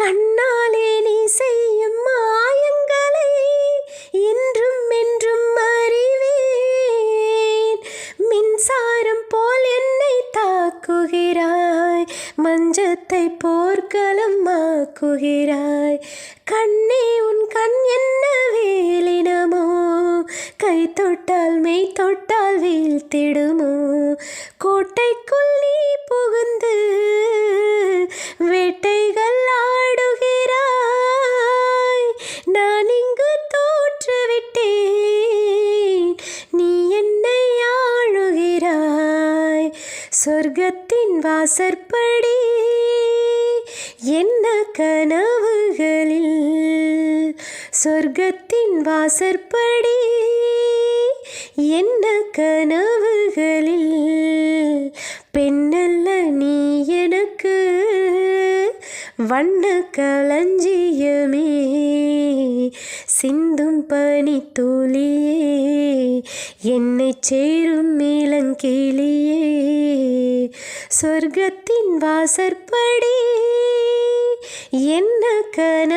கண்ணாலே நீ செய்யும் மாயங்களை இன்றும் என்றும் அறிவேன். மின்சாரம் போல் என்னை தாக்குகிறாய் மஞ்சத்தை போர்க்களமாக்குகிறாய் கண்ணே உன் கண் என்ன வேலினமோ கை தொட்டால் மெய் தொட்டால் வீழ்த்திடுமோ. கோட்டைக்குள் நீ புகுந்த சொர்க்கத்தின் வாசற்படி என்ன கனவுகளில்? சொர்க்கத்தின் வாசற்படி என்ன கனவுகளில்? பெண்ணல்ல நீ எனக்கு வண்ண களஞ்சியமே. சிந்தும் பனி தோழியே என்னை சேரும் மேலங்கிளியே சொர்க்கத்தின் வாசற்படி. என்ன கனவுகளில்?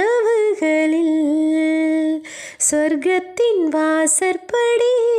சொர்க்கத்தின் வாசற்படி.